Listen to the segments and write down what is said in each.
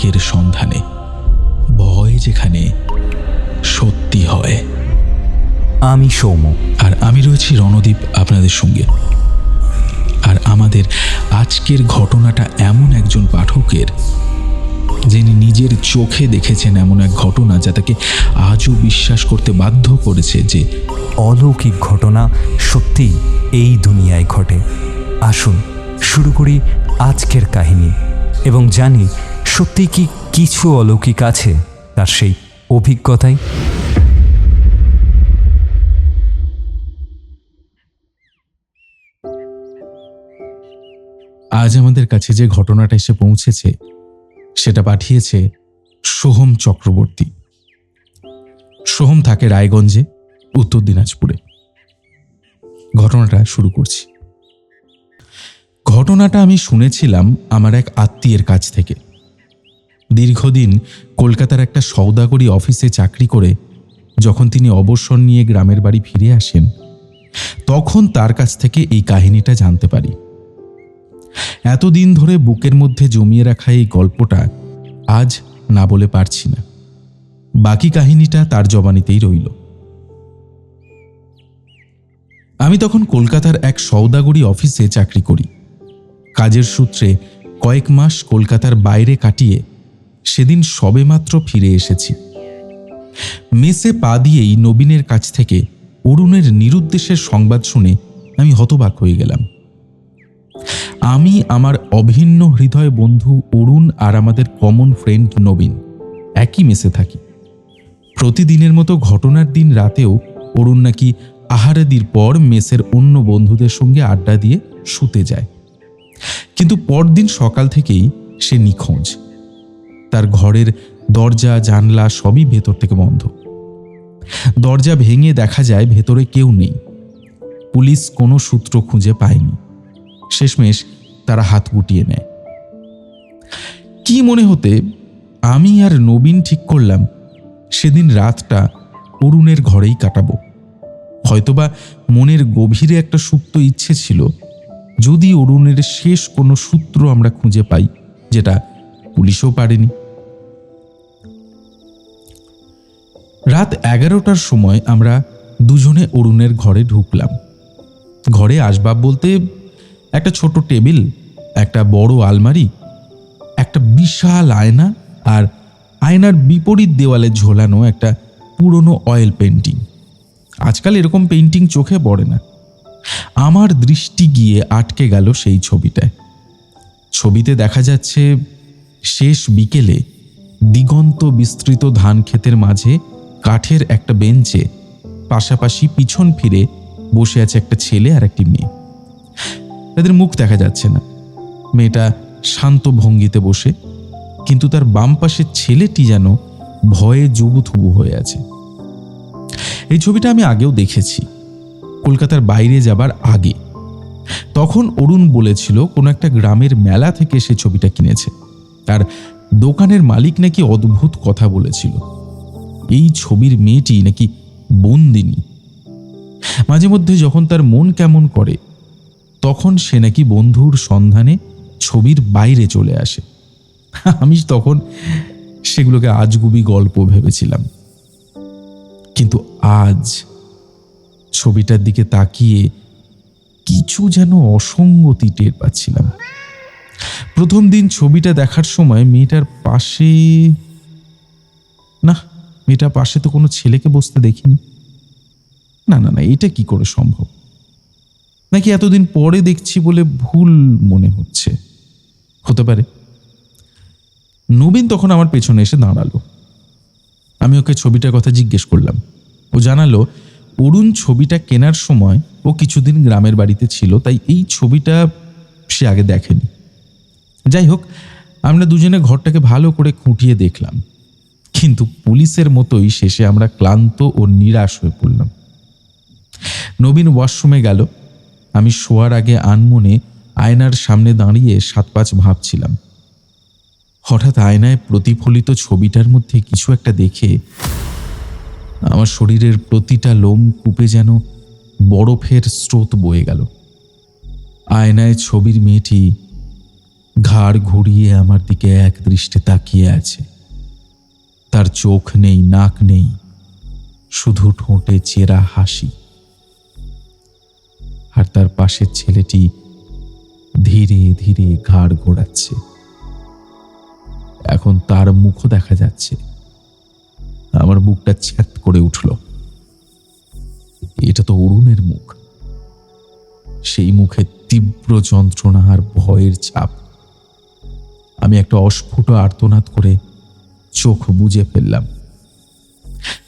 অলৌকিকের সন্ধানে ভয় যেখানে সত্যি হয়। আমি সৌম্য। আর আমি রয়েছি রণদীপ আপনাদের সঙ্গে। আর আমাদের আজকের ঘটনাটা এমন একজন পাঠকের যিনি নিজের চোখে দেখেছেন এমন এক ঘটনা যা তাকে আজও বিশ্বাস করতে বাধ্য করেছে যে অলৌকিক ঘটনা সত্যিই এই দুনিয়ায় ঘটে। আসুন শুরু করি আজকের কাহিনী। এবং জানি সত্যি কি কিছু অলৌকিক আছে তার সেই অভিজ্ঞতায় আজ আমাদের কাছে যে ঘটনাটা এসে পৌঁছেছে, সেটা পাঠিয়েছে সোহম চক্রবর্তী। সোহম থাকে রায়গঞ্জে, উত্তর দিনাজপুরে। ঘটনাটা শুরু করছি। ঘটনাটা আমি শুনেছিলাম আমার এক আত্মীয়ের কাছ থেকে। দীর্ঘদিন কলকাতার একটা সৌদাগরি অফিসে চাকরি করে যখন তিনি অবসর নিয়ে গ্রামের বাড়ি ফিরে আসেন, তখন তার কাছ থেকে এই কাহিনীটা জানতে পারি। এতদিন ধরে বুকের মধ্যে জমিয়ে রাখা এই গল্পটা আজ না বলে পারছি না। বাকি কাহিনীটা তার জবানিতেই রইল। আমি তখন কলকাতার এক সৌদাগরি অফিসে চাকরি করি। কাজের সূত্রে কয়েক মাস কলকাতার বাইরে কাটিয়ে সেদিন সবেমাত্র ফিরে এসেছি। মেসে পা দিয়েই নবীনের কাছ থেকে অরুণের নিরুদ্দেশের সংবাদ শুনে আমি হতবাক হয়ে গেলাম। আমি আমার অভিন্ন হৃদয় বন্ধু অরুণ আর আমাদের কমন ফ্রেন্ড নবীন একই মেসে থাকি। প্রতিদিনের মতো ঘটনার দিন রাতেও অরুণ নাকি আহারাদির পর মেসের অন্য বন্ধুদের সঙ্গে আড্ডা দিয়ে শুতে যায়। কিন্তু পরদিন সকাল থেকেই সে নিখোঁজ। তার ঘরের দরজা, জানলা সবই ভেতর থেকে বন্ধ। দরজা ভেঙে দেখা যায় ভেতরে কেউ নেই। পুলিশ কোনো সূত্র খুঁজে পায়নি। শেষমেশ তারা হাত গুটিয়ে নেয়। কি মনে হতে আমি আর নবীন ঠিক করলাম? সেদিন রাতটা অরুণের ঘরেই কাটাবো। হয়তোবা মনের গভীরে একটা সুপ্ত ইচ্ছে ছিল যদি অরুণের শেষ কোনো সূত্র আমরা খুঁজে পাই, যেটা পুলিশও পারেনি। রাত এগারোটার সময় আমরা দুজনে অরুণের ঘরে ঢুকলাম। ঘরে আসবাব বলতে একটা ছোট টেবিল, একটা বড় আলমারি, একটা বিশাল আয়না আর আয়নার বিপরীত দেওয়ালে ঝোলানো একটা পুরনো অয়েল পেন্টিং আজকাল এরকম পেন্টিং চোখে পড়ে না। আমার দৃষ্টি গিয়ে আটকে গেল সেই ছবিটায়। ছবিতে দেখা যাচ্ছে, শেষ বিকেলে দিগন্ত বিস্তৃত ধান ক্ষেতের মাঝে কাঠের একটা বেঞ্চে পাশাপাশি পিছন ফিরে বসে আছে একটা ছেলে আর একটি মেয়ে। তাদের মুখ দেখা যাচ্ছে না। মেয়েটা শান্ত ভঙ্গিতে বসে, কিন্তু তার বাম পাশের ছেলেটি যেন ভয়ে জুবুথুবু হয়ে আছে। এই ছবিটা আমি আগেও দেখেছি। কলকাতার বাইরে যাবার আগে। তখন অরুণ বলেছিল, কোনো একটা গ্রামের মেলা থেকে সে ছবিটা কিনেছে। তার দোকানের মালিক নাকি অদ্ভুত কথা বলেছিল। এই ছবির মেয়েটি নাকি বন্দিনী। মাঝে মধ্যে যখন তার মন কেমন করে, তখন সে নাকি বন্ধুর সন্ধানে ছবির বাইরে চলে আসে। আমি তখন সেগুলোকে আজগুবি গল্প ভেবেছিলাম। কিন্তু আজ ছবিটার দিকে তাকিয়ে কিছু যেন অসঙ্গতি টের পাচ্ছিলাম। প্রথম দিন ছবিটা দেখার সময় মেয়েটার পাশে না, মেয়েটার পাশে তো কোনো ছেলেকে বসতে দেখিনি। না না না, এটা কি করে সম্ভব? নাকি এতদিন পরে দেখছি বলে ভুল মনে হচ্ছে? হতে পারে। নবীন তখন আমার পেছনে এসে দাঁড়াল। আমি ওকে ছবিটার কথা জিজ্ঞেস করলাম। ও জানালো অরুণ ছবিটা কেনার সময় ও কিছুদিন গ্রামের বাড়িতে ছিল, তাই এই ছবিটা সে আগে দেখেনি। যাই হোক, আমরা দুজনে ঘরটাকে ভালো করে খুঁটিয়ে দেখলাম। কিন্তু পুলিশের মতোই শেষে আমরা ক্লান্ত ও নিরাশ হয়ে পড়লাম। নবীন ওয়াশরুমে গেল। আমি শোয়ার আগে আনমনে আয়নার সামনে দাঁড়িয়ে সাত পাঁচ ভাবছিলাম। হঠাৎ আয়নায় প্রতিফলিত ছবিটার মধ্যে কিছু একটা দেখে আমার শরীরের প্রতিটা লোম কূপে যেন বরফের স্রোত বয়ে গেল। আয়নায় ছবির মেয়েটি ঘাড় ঘুরিয়ে আমার দিকে এক দৃষ্টে তাকিয়ে আছে। তার চোখ নেই, নাক নেই, শুধু ঠোঁটে চেরা হাসি। আর তার পাশের ছেলেটি ধীরে ধীরে ঘাড় ঘোরাচ্ছে। এখন তার মুখও দেখা যাচ্ছে। আমার বুকটা ছ্যাত করে উঠল। এটা তো অরুণের মুখ। সেই মুখে তীব্র যন্ত্রণা আর ভয়ের ছাপ। আমি একটা অস্ফুট আর্তনাদ করে চোখ বুজে ফেললাম।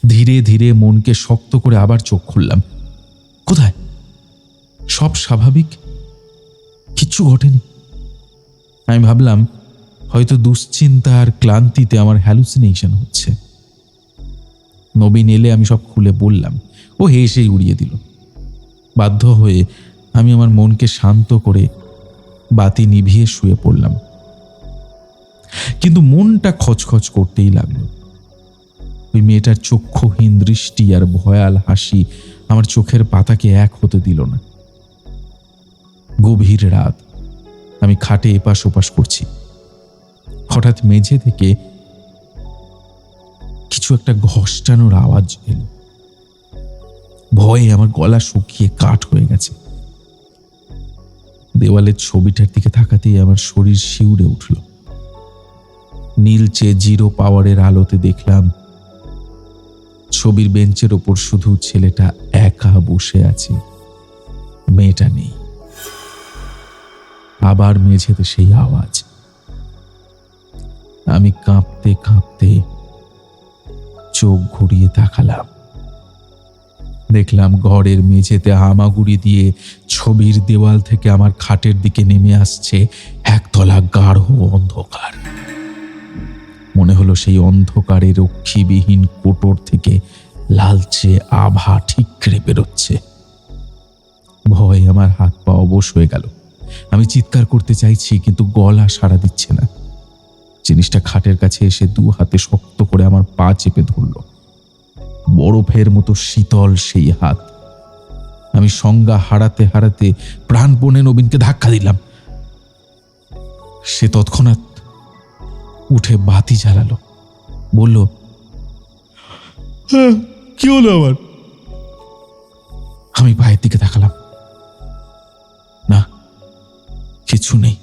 ধীরে ধীরে মনকে শক্ত করে আবার চোখ খুললাম। কোথায়? সব স্বাভাবিক? কিচ্ছু ঘটেনি। আমি ভাবলাম, হয়তো দুশ্চিন্তা আর ক্লান্তিতে আমার হ্যালুসিনেশন হচ্ছে। নবীন এলে আমি সব খুলে বললাম। ও হেসেই উড়িয়ে দিল। বাধ্য হয়ে আমি আমার মনকে শান্ত করে বাতি নিভিয়ে শুয়ে পড়লাম। কিন্তু মনটা খচখচ করতেই লাগল। ওই মেয়েটার চক্ষুহীন দৃষ্টি আর ভয়াল হাসি আমার চোখের পাতাকে এক হতে দিল না। গভীর রাত আমি খাটে এপাশ ওপাশ করছি। হঠাৎ মেঝে থেকে কিছু একটা ঘষ্টানোর আওয়াজ এলো। ভয়ে আমার গলা শুকিয়ে কাঠ হয়ে গেছে। দেওয়ালের ছবিটার দিকে তাকাতেই আমার শরীর শিউরে উঠল। নীলচে জিরো পাওয়ারের আলোতে দেখলাম, ছবির বেঞ্চের ওপর শুধু ছেলেটা একা বসে আছে, মেয়েটা নেই। আবার মেঝেতে সেই আওয়াজ। আমি কাঁপতে কাঁপতে চোখ ঘুরিয়ে তাকালাম। দেখলাম ঘরের মেঝেতে হামাগুড়ি দিয়ে ছবির দেওয়াল থেকে আমার খাটের দিকে নেমে আসছে একতলা গাঢ় অন্ধকার। মনে হলো সেই অন্ধকারে রক্ষীবিহীন কোটর থেকে লালচে আভা ঠিকরে বেরোচ্ছে। ভয় আমার হাত পা অবশ হয়ে গেল। আমি চিৎকার করতে চাইছি, কিন্তু গলা সাড়া দিচ্ছে না। জিনিসটা খাটের কাছে এসে দু হাতে শক্ত করে আমার পা চেপে ধরল। বরফের মতো শীতল সেই হাত। আমি সংজ্ঞা হারাতে হারাতে প্রাণপণে নবীনকে ধাক্কা দিলাম। সে তৎক্ষণাৎ উঠে বাতি জ্বালালো। বলল "হ্যাঁ, কি হলো আবার? আমি পায়ের দিকে তাকালাম। না কিছু নেই।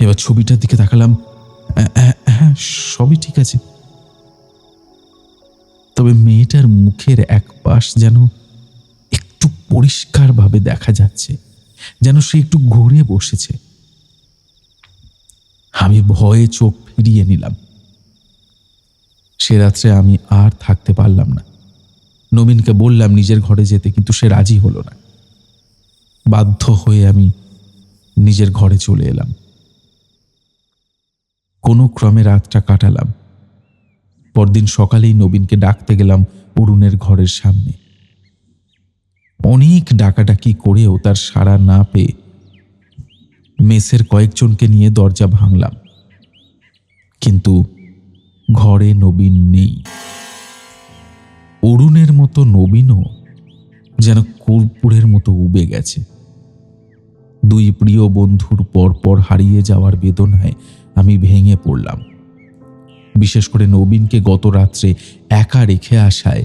এবার ছবিটার দিকে তাকালাম। "হ্যাঁ, সবই ঠিক আছে। তবে মেয়েটার মুখের এক পাশ যেন একটু পরিষ্কারভাবে দেখা যাচ্ছে যেন সে একটু ঘুরে বসেছে। আমি ভয়ে চোখ ফিরিয়ে নিলাম। সে রাত্রে আমি আর থাকতে পারলাম না। নবীনকে বললাম নিজের ঘরে যেতে কিন্তু সে রাজি হলো না। বাধ্য হয়ে আমি নিজের ঘরে চলে এলাম। কোনো ক্রমে রাতটা কাটালাম। পরদিন সকালেই নবীনকে ডাকতে গেলাম অরুণের ঘরের সামনে। অনেক ডাকাডাকি করেও তার সাড়া না পেয়ে মেসের কয়েকজনকে নিয়ে দরজা ভাঙলাম। কিন্তু ঘরে নবীন নেই। অরুণের মতো নবীনও যেন কর্পূরের মতো উবে গেছে। দুই প্রিয় বন্ধুর পরপর হারিয়ে যাওয়ার বেদনায় আমি ভেঙে পড়লাম। বিশেষ করে নবীনকে গত রাত্রে একা রেখে আসায়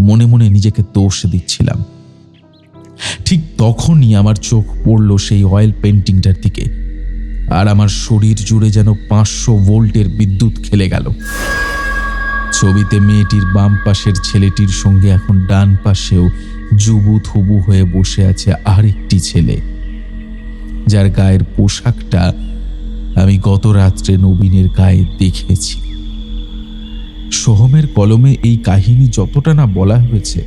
মনে মনে নিজেকে দোষ দিচ্ছিলাম। ঠিক তখনই আমার চোখ পড়ল সেই অয়েল পেন্টিংটার দিকে আর আমার শরীর জুড়ে যেন পাঁচশো ভোল্টের বিদ্যুৎ খেলে গেল। ছবিতে মেয়েটির বাম পাশের ছেলেটির সঙ্গে এখন ডান পাশেও জুবু থুবু হয়ে বসে আছে আরেকটি ছেলে, যার গায়ের পোশাকটা আমি গত রাত্রে নবীনের গায়ে দেখেছি। সোহমের কলমে এই কাহিনী যতটা না বলা হয়েছে,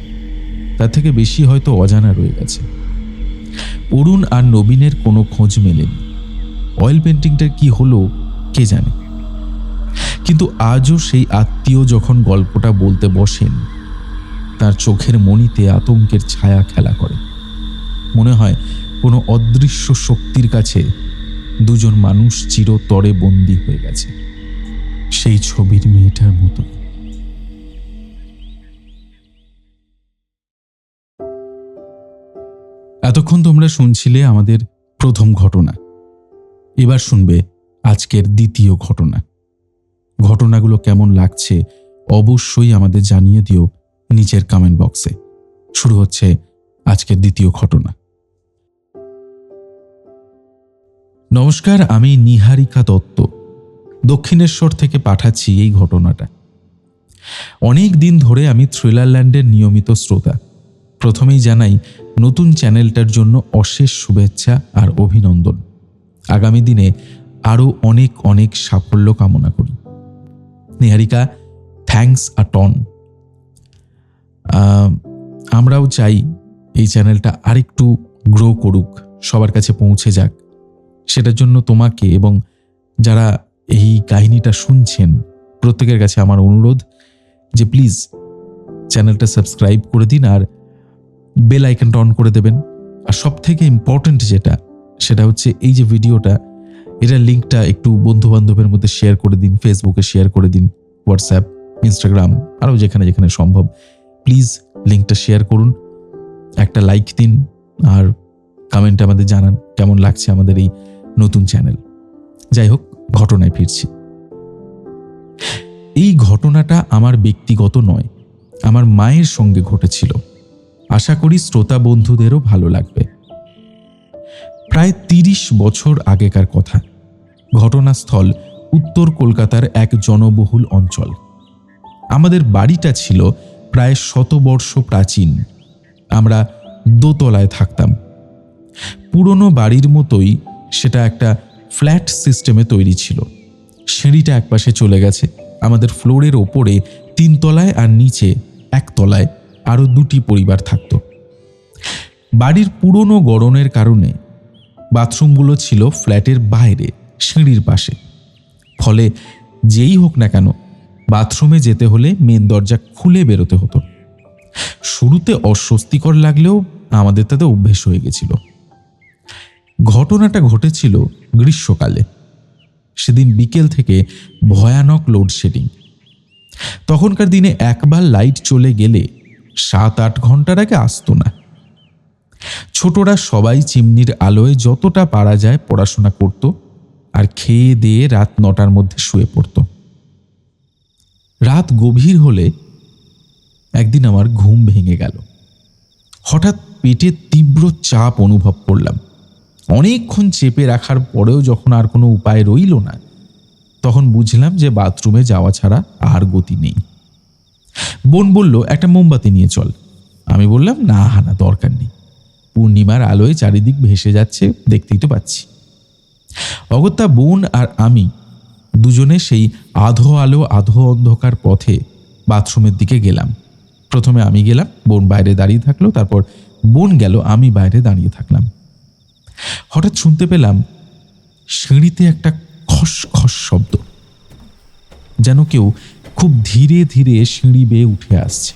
তার থেকে বেশি হয়তো অজানা রয়ে গেছে। অরুণ আর নবীনের কোনো খোঁজ মেলেনি। অয়েল পেন্টিংটার কি হলো, কে জানে? কিন্তু আজও সেই আত্মীয় যখন গল্পটা বলতে বসেন, তার চোখের মণিতে আতঙ্কের ছায়া খেলা করে। মনে হয় কোনো অদৃশ্য শক্তির কাছে দুজন মানুষ চিরতরে বন্দী হয়ে গেছে। সেই ছবির মেয়েটার মতো। এতক্ষণ তোমরা শুনছিলে আমাদের প্রথম ঘটনা। এবার শুনবে আজকের দ্বিতীয় ঘটনা। ঘটনাগুলো কেমন লাগছে অবশ্যই আমাদের জানিয়ে দিও নিচের কমেন্ট বক্সে শুরু হচ্ছে আজকের দ্বিতীয় ঘটনা। নমস্কার, আমি নিহারিকা দত্ত। দক্ষিণেশ্বর থেকে পাঠাচ্ছি এই ঘটনাটা। অনেক দিন ধরে আমি থ্রিলারল্যান্ডের নিয়মিত শ্রোতা। প্রথমেই জানাই, নতুন চ্যানেলটার জন্য অশেষ শুভেচ্ছা আর অভিনন্দন। আগামী দিনে আরও অনেক অনেক সাফল্য কামনা করি। Niharika, thanks a ton. আমরাও চাই এই চ্যানেলটা আরেকটু গ্রো করুক, সবার কাছে পৌঁছে যাক। সেটার জন্য তোমাকে এবং যারা এই কাহিনীটা শুনছেন, প্রত্যেকের কাছে আমার অনুরোধ যে প্লিজ চ্যানেলটা সাবস্ক্রাইব করে দিন আর বেল আইকনটা অন করে দেবেন। আর সব থেকে ইম্পর্ট্যান্ট যেটা, সেটা হচ্ছে এই যে ভিডিওটা এটার লিঙ্কটা একটু বন্ধু বান্ধবের মধ্যে শেয়ার করে দিন ফেসবুকে শেয়ার করে দিন হোয়াটসঅ্যাপ ইনস্টাগ্রাম আরও যেখানে যেখানে সম্ভব। প্লিজ লিঙ্কটা শেয়ার করুন, একটা লাইক দিন আর কমেন্টে আমাদের জানান, কেমন লাগছে আমাদের এই নতুন চ্যানেল। যাই হোক, ঘটনায় ফিরছি। এই ঘটনাটা আমার ব্যক্তিগত নয়, আমার মায়ের সঙ্গে ঘটেছিল। আশা করি শ্রোতা বন্ধুদেরও ভালো লাগবে। প্রায় তিরিশ বছর আগেকার কথা। ঘটনাস্থল উত্তর কলকাতার এক জনবহুল অঞ্চল। আমাদের বাড়িটা ছিল প্রায় শতবর্ষ প্রাচীন। আমরা দোতলায় থাকতাম। পুরনো বাড়ির মতোই সেটা একটা ফ্ল্যাট সিস্টেমে তৈরি ছিল। সিঁড়িটা একপাশে চলে গেছে। আমাদের ফ্লোরের ওপরে তিনতলায় আর নিচে একতলায় আরও দুটি পরিবার থাকত। বাড়ির পুরনো গড়নের কারণে বাথরুমগুলো ছিল ফ্ল্যাটের বাইরে, সিঁড়ির পাশে। ফলে যেই হোক না কেন, বাথরুমে যেতে হলে মেন দরজা খুলে বেরোতে হতো। শুরুতে অস্বস্তিকর লাগলেও আমাদের তাতে অভ্যেস হয়ে গেছিল। ঘটনাটা ঘটেছিল গ্রীষ্মকালে, সেদিন বিকেল থেকে ভয়ানক লোডশেডিং তখনকার দিনে একবার লাইট চলে গেলে সাত আট ঘণ্টার আগে আসতো না। ছোটরা সবাই চিমনির আলোয় যতটা পারা যায় পড়াশোনা করত আর খেয়ে দিয়ে রাত নটার মধ্যে শুয়ে পড়ত। রাত গভীর হলে একদিন আমার ঘুম ভেঙে গেল। হঠাৎ পেটে তীব্র চাপ অনুভব করলাম। অনেকক্ষণ চেপে রাখার পরেও যখন আর কোনো উপায় রইল না, তখন বুঝলাম যে বাথরুমে যাওয়া ছাড়া আর গতি নেই। বোন বলল, একটা মোমবাতি নিয়ে চল। আমি বললাম, না হানা দরকার নেই। পূর্ণিমার আলোয় চারিদিক ভেসে যাচ্ছে, দেখতেই তো পাচ্ছি। অগত্যা বোন আর আমি দুজনে সেই আধো আলো, আধো অন্ধকার পথে বাথরুমের দিকে গেলাম। প্রথমে আমি গেলাম, বোন বাইরে দাঁড়িয়ে থাকল, তারপর বোন গেল, আমি বাইরে দাঁড়িয়ে থাকলাম। হঠাৎ শুনতে পেলাম সিঁড়িতে একটা খস খস শব্দ, যেন কেউ খুব ধীরে ধীরে সিঁড়ি বেয়ে উঠে আসছে।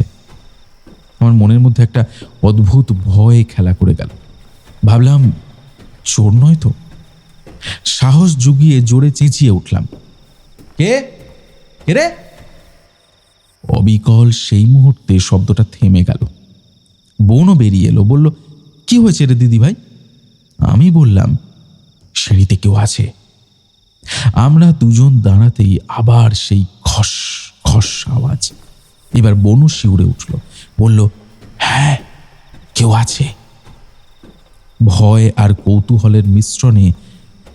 আমার মনের মধ্যে একটা অদ্ভুত ভয় খেলা করে গেল। ভাবলাম, চোর নয় তো? সাহস জুগিয়ে জোরে চেঁচিয়ে উঠলাম। কে? কে রে? অবিকল সেই মুহূর্তে শব্দটা থেমে গেল। বোনও বেরিয়ে এলো, বলল, কি হয়েছে রে দিদি ভাই আমি বললাম, সিঁড়িতে কেউ আছে? আমরা দুজন দাঁড়াতেই আবার সেই খস খস আওয়াজ। এবার বনু শিউরে উঠল, বলল হ্যাঁ কেউ আছে। ভয় আর কৌতূহলের মিশ্রণে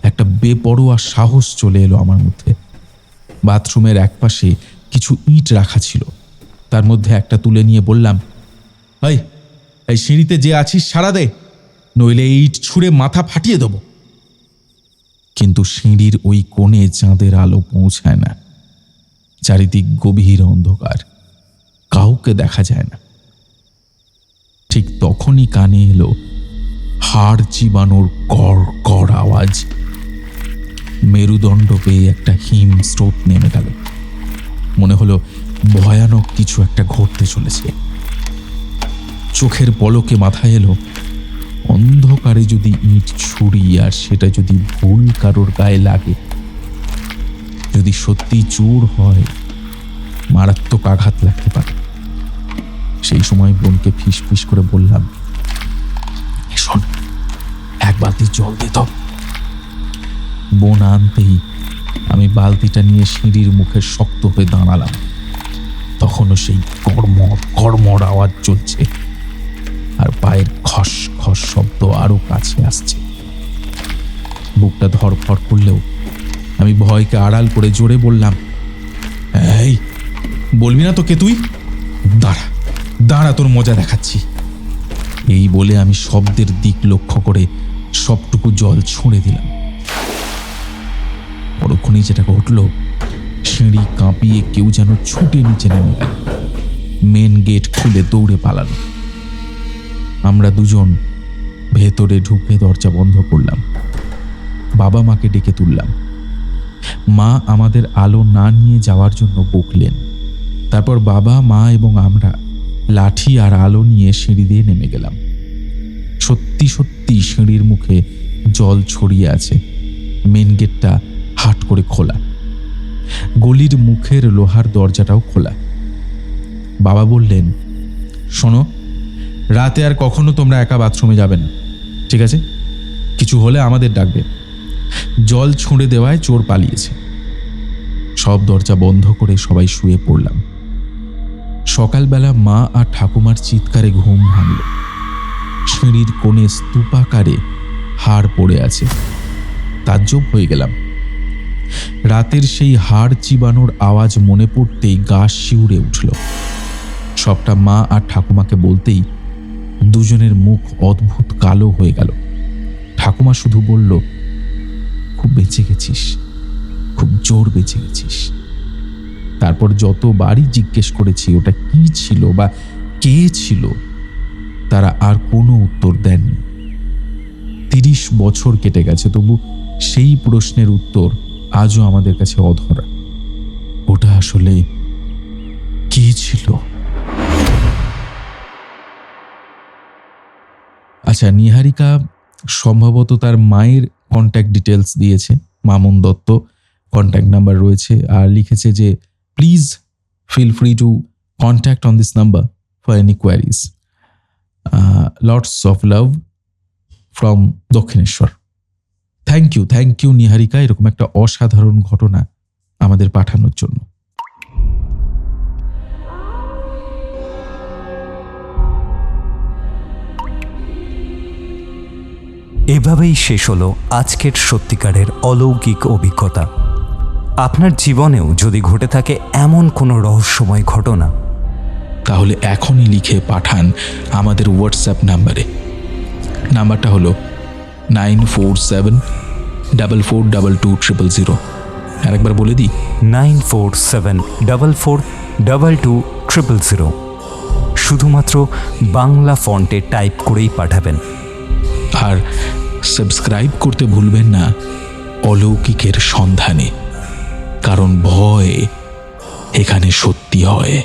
একটা বেপরোয়া সাহস চলে এলো আমার মধ্যে। বাথরুমের একপাশে কিছু ইট রাখা ছিল। তার মধ্যে একটা তুলে নিয়ে বললাম, এই সিঁড়িতে যে আছিস সারা দে। নইলে ইট ছুঁড়ে মাথা ফাটিয়ে দেব। কিন্তু সিঁড়ির ওই কোণে চাঁদের আলো পৌঁছায় না। চারিদিক গভীর অন্ধকার, কাউকে দেখা যায় না। ঠিক তখনই কানে এলো হাড় চিবানোর কর কর আওয়াজ। মেরুদণ্ড পেয়ে একটা হিম স্রোত নেমে গেল। মনে হলো ভয়ানক কিছু একটা ঘটতে চলেছে। চোখের পলকে মাথায় এলো অন্ধকারে যদি ইট ছুরি আর সেটা যদি ভুল কারোর গায়ে লাগে, যদি সত্যি চোর হয়, মারাত্মক আঘাত লাগতে পারে। সেই সময় বোনকে ফিস ফিস করে বললাম শোন, এক বালতি জল দে তো। বোন আনতেই আমি বালতিটা নিয়ে সিঁড়ির মুখে শক্ত হয়ে দাঁড়ালাম। তখনও সেই কর্মর কর্মর আওয়াজ চলছে। আর পায়ের খস খস শব্দ আরও কাছে আসছে। বুকটা ধরফর করলেও আমি ভয়কে আড়াল করে জোরে বললাম, এই, বলবি না তোকে তুই? দাঁড়া দাঁড়া, তোর মজা দেখাচ্ছি। এই বলে আমি শব্দের দিক লক্ষ্য করে সবটুকু জল ছুঁড়ে দিলাম। পরক্ষণেই যেটা ঘটল, সিঁড়ি কাঁপিয়ে কেউ যেন ছুটে নিচে নেমে গেল। মেন গেট খুলে দৌড়ে পালালো। আমরা দুজন ভেতরে ঢুকে দরজা বন্ধ করলাম। বাবা মাকে ডেকে তুললাম। মা আমাদের আলো না নিয়ে যাওয়ার জন্য বকলেন। তারপর বাবা, মা এবং আমরা লাঠি আর আলো নিয়ে সিঁড়ি দিয়ে নেমে গেলাম। সত্যি সত্যি সিঁড়ির মুখে জল ছড়িয়ে আছে। মেন গেটটা হাট করে খোলা। গলির মুখের লোহার দরজাটাও খোলা। বাবা বললেন, শোনো রাতে আর কখনো তোমরা একা বাথরুমে যাবে না, ঠিক আছে? কিছু হলে আমাদের ডাকবে। জল ছুঁড়ে দেওয়ায় চোর পালিয়েছে। সব দরজা বন্ধ করে সবাই শুয়ে পড়লাম। সকালবেলা মা আর ঠাকুমার চিৎকারে ঘুম ভাঙল। সিঁড়ির কোণে স্তূপাকারে হাড় পড়ে আছে। তাজ্জব হয়ে গেলাম। রাতের সেই হাড় চিবানোর আওয়াজ মনে পড়তেই গা শিউরে উঠল। সবটা মা আর ঠাকুমাকে বলতেই দুজনের মুখ অদ্ভুত কালো হয়ে গেল। ঠাকুমা শুধু বলল, খুব বেঁচে গেছিস, খুব জোর বেঁচে গেছিস। তারপর যতবারই জিজ্ঞেস করেছি, ওটা কি ছিল বা কে ছিল, তারা আর কোনো উত্তর দেননি। তিরিশ বছর কেটে গেছে, তবু সেই প্রশ্নের উত্তর আজও আমাদের কাছে অধরা। ওটা আসলে কি ছিল? আচ্ছা নিহারিকা সম্ভবত তার মায়ের কন্ট্যাক্ট ডিটেলস দিয়েছে, মামুন দত্ত কন্ট্যাক্ট নাম্বার রয়েছে, আর লিখেছে যে please feel free to contact on this number for any queries lots of love from Dakshineswar. Thank you thank you Niharika, এরকম একটা অসাধারণ ঘটনা আমাদের পাঠানোর জন্য। এভাবেই শেষ হলো আজকের সত্যিকারের অলৌকিক অভিজ্ঞতা। আপনার জীবনেও যদি ঘটে থাকে এমন কোনো রহস্যময় ঘটনা তাহলে এখনই লিখে পাঠান আমাদের হোয়াটসঅ্যাপ নাম্বারে। নাম্বারটা হলো nine four seven double four double two triple zero আরেকবার বলে দিই। Nine four seven double four double two triple zero শুধুমাত্র বাংলা ফন্টে টাইপ করেই পাঠাবেন। আর সাবস্ক্রাইব করতে ভুলবেন না অলৌকিকের সন্ধানে কারণ ভয় এখানে সত্যি হয়।